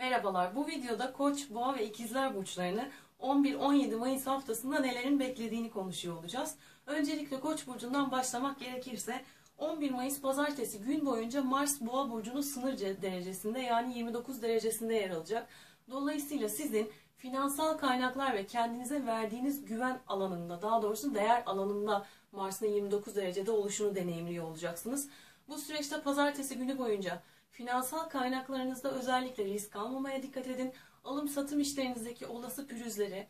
Merhabalar. Bu videoda Koç, Boğa ve İkizler burçlarını 11-17 Mayıs haftasında nelerin beklediğini konuşuyor olacağız. Öncelikle Koç burcundan başlamak gerekirse 11 Mayıs pazartesi gün boyunca Mars Boğa burcunun sınır derecesinde yani 29 derecesinde yer alacak. Dolayısıyla sizin finansal kaynaklar ve kendinize verdiğiniz güven alanında, daha doğrusu değer alanında Mars'ın 29 derecede oluşunu deneyimliyor olacaksınız. Bu süreçte pazartesi günü boyunca finansal kaynaklarınızda özellikle risk almamaya dikkat edin. Alım satım işlerinizdeki olası pürüzleri,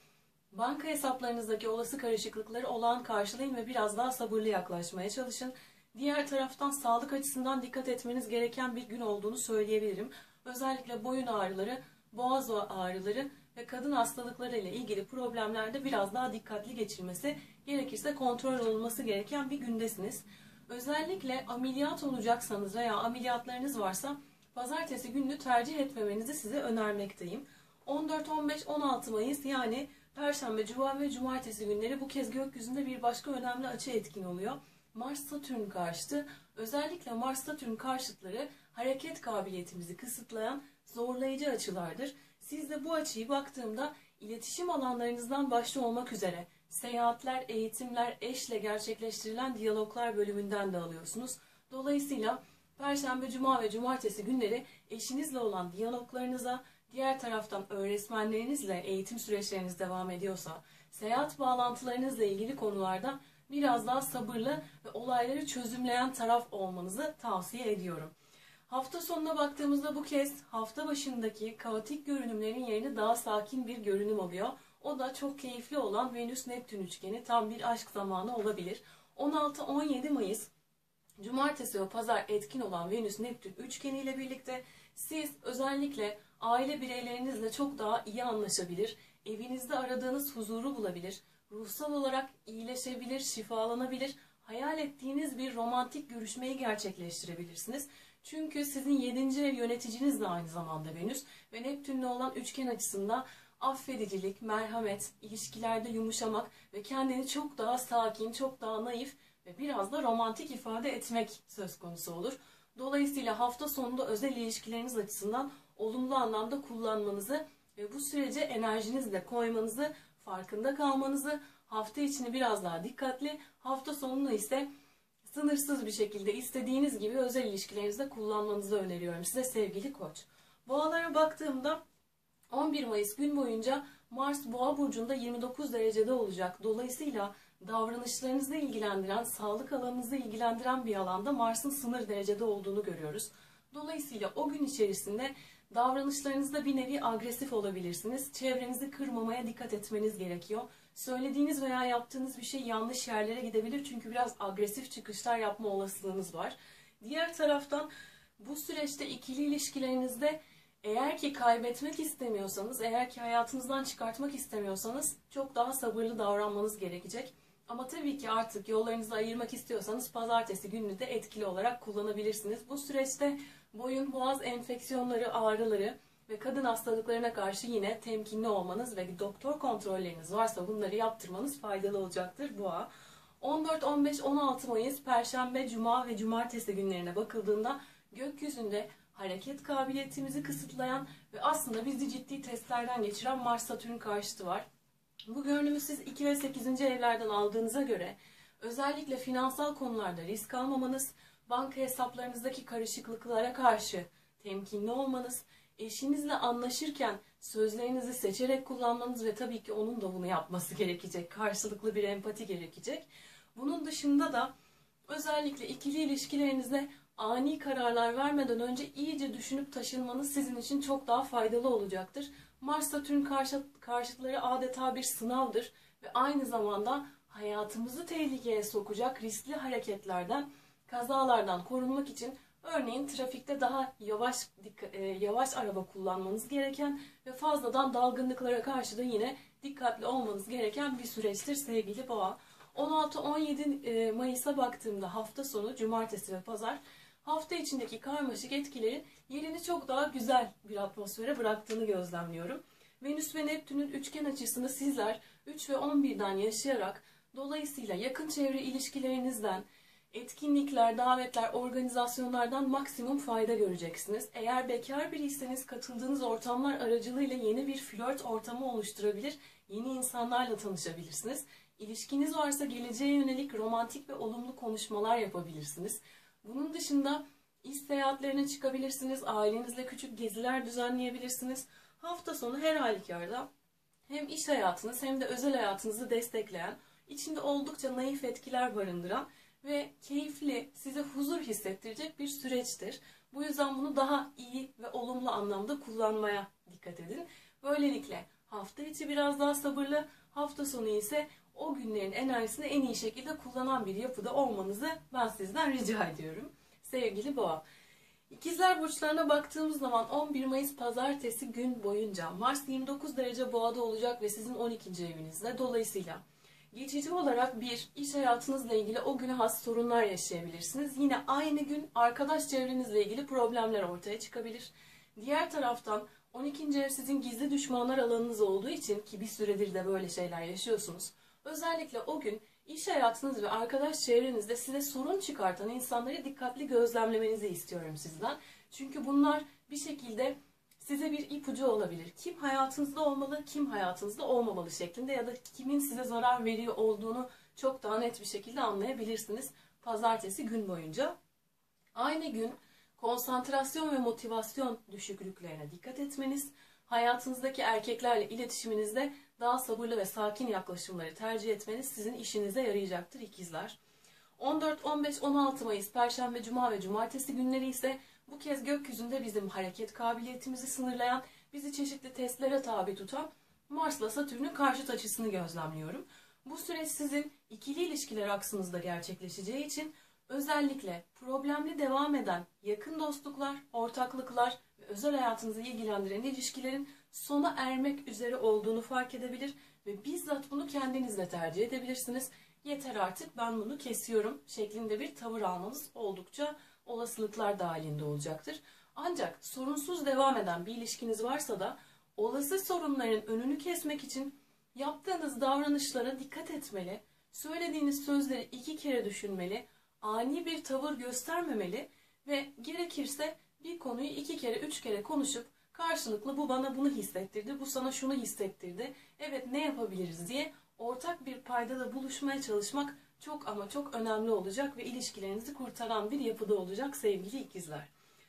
banka hesaplarınızdaki olası karışıklıkları olağan karşılayın ve biraz daha sabırlı yaklaşmaya çalışın. Diğer taraftan sağlık açısından dikkat etmeniz gereken bir gün olduğunu söyleyebilirim. Özellikle boyun ağrıları, boğaz ağrıları ve kadın hastalıkları ile ilgili problemlerde biraz daha dikkatli geçilmesi, gerekirse kontrol olunması gereken bir gündesiniz. Özellikle ameliyat olacaksanız veya ameliyatlarınız varsa pazartesi gününü tercih etmemenizi size önermekteyim. 14, 15, 16 Mayıs yani Perşembe, Cuma ve Cumartesi günleri bu kez gökyüzünde bir başka önemli açı etkin oluyor. Mars-Satürn karşıtı. Özellikle Mars-Satürn karşıtları hareket kabiliyetimizi kısıtlayan zorlayıcı açılardır. Siz de bu açıyı baktığımda iletişim alanlarınızdan başta olmak üzere seyahatler, eğitimler, eşle gerçekleştirilen diyaloglar bölümünden de alıyorsunuz. Dolayısıyla Perşembe, Cuma ve Cumartesi günleri eşinizle olan diyaloglarınıza, diğer taraftan öğretmenlerinizle eğitim süreçleriniz devam ediyorsa, seyahat bağlantılarınızla ilgili konularda biraz daha sabırlı ve olayları çözümleyen taraf olmanızı tavsiye ediyorum. Hafta sonuna baktığımızda bu kez hafta başındaki kaotik görünümlerin yerini daha sakin bir görünüm alıyor. O da çok keyifli olan Venüs-Neptün üçgeni tam bir aşk zamanı olabilir. 16-17 Mayıs Cumartesi ve Pazar etkin olan Venüs-Neptün üçgeni ile birlikte siz özellikle aile bireylerinizle çok daha iyi anlaşabilir, evinizde aradığınız huzuru bulabilir, ruhsal olarak iyileşebilir, şifalanabilir, hayal ettiğiniz bir romantik görüşmeyi gerçekleştirebilirsiniz. Çünkü sizin 7. ev yöneticiniz de aynı zamanda Venüs ve Neptün'le olan üçgen açısında affedicilik, merhamet, ilişkilerde yumuşamak ve kendini çok daha sakin, çok daha naif ve biraz da romantik ifade etmek söz konusu olur. Dolayısıyla hafta sonunda özel ilişkileriniz açısından olumlu anlamda kullanmanızı ve bu sürece enerjinizle koymanızı, farkında kalmanızı, hafta içini biraz daha dikkatli, hafta sonunu ise sınırsız bir şekilde istediğiniz gibi özel ilişkilerinizde kullanmanızı öneriyorum size sevgili koç. Boğalara baktığımda 11 Mayıs gün boyunca Mars Boğa burcunda 29 derecede olacak. Dolayısıyla davranışlarınızı ilgilendiren, sağlık alanınızı ilgilendiren bir alanda Mars'ın sınır derecede olduğunu görüyoruz. Dolayısıyla o gün içerisinde davranışlarınızda bir nevi agresif olabilirsiniz. Çevrenizi kırmamaya dikkat etmeniz gerekiyor. Söylediğiniz veya yaptığınız bir şey yanlış yerlere gidebilir çünkü biraz agresif çıkışlar yapma olasılığınız var. Diğer taraftan bu süreçte ikili ilişkilerinizde eğer ki kaybetmek istemiyorsanız, eğer ki hayatınızdan çıkartmak istemiyorsanız çok daha sabırlı davranmanız gerekecek. Ama tabii ki artık yollarınızı ayırmak istiyorsanız pazartesi gününü de etkili olarak kullanabilirsiniz. Bu süreçte boyun, boğaz enfeksiyonları, ağrıları ve kadın hastalıklarına karşı yine temkinli olmanız ve doktor kontrolleriniz varsa bunları yaptırmanız faydalı olacaktır boğa. 14, 15, 16 Mayıs Perşembe, Cuma ve Cumartesi günlerine bakıldığında gökyüzünde hareket kabiliyetimizi kısıtlayan ve aslında bizi ciddi testlerden geçiren Mars-Satürn karşıtı var. Bu görünümü siz 2 ve 8. evlerden aldığınıza göre özellikle finansal konularda risk almamanız, banka hesaplarınızdaki karışıklıklara karşı temkinli olmanız, eşinizle anlaşırken sözlerinizi seçerek kullanmanız ve tabii ki onun da bunu yapması gerekecek. Karşılıklı bir empati gerekecek. Bunun dışında da özellikle ikili ilişkilerinizde ani kararlar vermeden önce iyice düşünüp taşınmanız sizin için çok daha faydalı olacaktır. Mars-Satürn karşıt, karşıtları adeta bir sınavdır ve aynı zamanda hayatımızı tehlikeye sokacak riskli hareketlerden, kazalardan korunmak için örneğin trafikte daha yavaş e, yavaş araba kullanmanız gereken ve fazladan dalgınlıklara karşı da yine dikkatli olmanız gereken bir süreçtir sevgili boğa. 16-17 e, Mayıs'a baktığımda hafta sonu cumartesi ve pazar hafta içindeki karmaşık etkilerin yerini çok daha güzel bir atmosfere bıraktığını gözlemliyorum. Venüs ve Neptün'ün üçgen açısını sizler 3 ve 11'den yaşayarak dolayısıyla yakın çevre ilişkilerinizden, Etkinlikler, davetler, organizasyonlardan maksimum fayda göreceksiniz. Eğer bekar biriyseniz katıldığınız ortamlar aracılığıyla yeni bir flört ortamı oluşturabilir, yeni insanlarla tanışabilirsiniz. İlişkiniz varsa geleceğe yönelik romantik ve olumlu konuşmalar yapabilirsiniz. Bunun dışında iş seyahatlerine çıkabilirsiniz, ailenizle küçük geziler düzenleyebilirsiniz. Hafta sonu her halükarda hem iş hayatınız hem de özel hayatınızı destekleyen, içinde oldukça naif etkiler barındıran ve keyifli, size huzur hissettirecek bir süreçtir. Bu yüzden bunu daha iyi ve olumlu anlamda kullanmaya dikkat edin. Böylelikle hafta içi biraz daha sabırlı, hafta sonu ise o günlerin enerjisini en iyi şekilde kullanan bir yapıda olmanızı ben sizden rica ediyorum. Sevgili Boğa. İkizler burçlarına baktığımız zaman 11 Mayıs pazartesi gün boyunca Mars 29 derece boğada olacak ve sizin 12. evinizde. Dolayısıyla geçici olarak bir iş hayatınızla ilgili o güne has sorunlar yaşayabilirsiniz. Yine aynı gün arkadaş çevrenizle ilgili problemler ortaya çıkabilir. Diğer taraftan 12. ev sizin gizli düşmanlar alanınız olduğu için ki bir süredir de böyle şeyler yaşıyorsunuz. Özellikle o gün iş hayatınız ve arkadaş çevrenizde size sorun çıkartan insanları dikkatli gözlemlemenizi istiyorum sizden. Çünkü bunlar bir şekilde size bir ipucu olabilir. Kim hayatınızda olmalı, kim hayatınızda olmamalı şeklinde ya da kimin size zarar veriyor olduğunu çok daha net bir şekilde anlayabilirsiniz pazartesi gün boyunca. Aynı gün konsantrasyon ve motivasyon düşüklüklerine dikkat etmeniz, hayatınızdaki erkeklerle iletişiminizde daha sabırlı ve sakin yaklaşımları tercih etmeniz sizin işinize yarayacaktır ikizler. 14, 15, 16 Mayıs Perşembe, Cuma ve Cumartesi günleri ise bu kez gökyüzünde bizim hareket kabiliyetimizi sınırlayan, bizi çeşitli testlere tabi tutan Mars'la Satürn'ün karşıt açısını gözlemliyorum. Bu süreç sizin ikili ilişkiler aksınızda gerçekleşeceği için özellikle problemli devam eden yakın dostluklar, ortaklıklar ve özel hayatınızı ilgilendiren ilişkilerin sona ermek üzere olduğunu fark edebilir ve bizzat bunu kendinizle tercih edebilirsiniz. Yeter artık ben bunu kesiyorum şeklinde bir tavır almanız oldukça olasılıklar dahilinde olacaktır. Ancak sorunsuz devam eden bir ilişkiniz varsa da olası sorunların önünü kesmek için yaptığınız davranışlara dikkat etmeli, söylediğiniz sözleri iki kere düşünmeli, ani bir tavır göstermemeli ve gerekirse bir konuyu iki kere, üç kere konuşup karşılıklı bu bana bunu hissettirdi, bu sana şunu hissettirdi, evet ne yapabiliriz diye ortak bir paydada buluşmaya çalışmak çok ama çok önemli olacak ve ilişkilerinizi kurtaran bir yapıda olacak sevgili ikizler.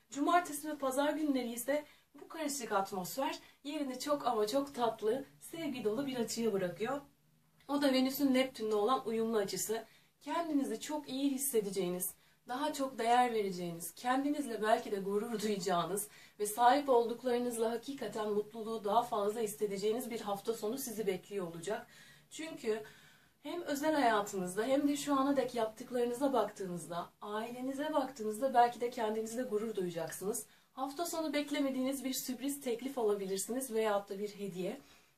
Cumartesi ve pazar günleri ise bu karışık atmosfer yerini çok ama çok tatlı, sevgi dolu bir açıya bırakıyor. O da Venüs'ün Neptün'le olan uyumlu açısı. Kendinizi çok iyi hissedeceğiniz, daha çok değer vereceğiniz, kendinizle belki de gurur duyacağınız ve sahip olduklarınızla hakikaten mutluluğu daha fazla hissedeceğiniz bir hafta sonu sizi bekliyor olacak. Çünkü hem özel hayatınızda hem de şu ana dek yaptıklarınıza baktığınızda, ailenize baktığınızda belki de kendinizle gurur duyacaksınız. Hafta sonu beklemediğiniz bir sürpriz teklif alabilirsiniz veyahut da bir hediye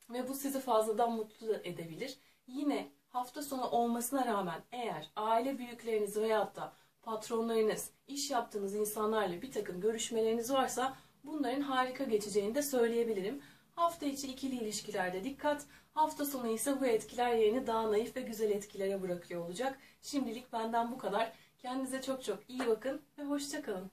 ve bu sizi fazladan mutlu edebilir. Yine hafta sonu olmasına rağmen eğer aile büyükleriniz veyahut da patronlarınız, iş yaptığınız insanlarla bir takım görüşmeleriniz varsa bunların harika geçeceğini de söyleyebilirim. Hafta içi ikili ilişkilerde dikkat, hafta sonu ise bu etkiler yerini daha naif ve güzel etkilere bırakıyor olacak. Şimdilik benden bu kadar. Kendinize çok çok iyi bakın ve hoşçakalın.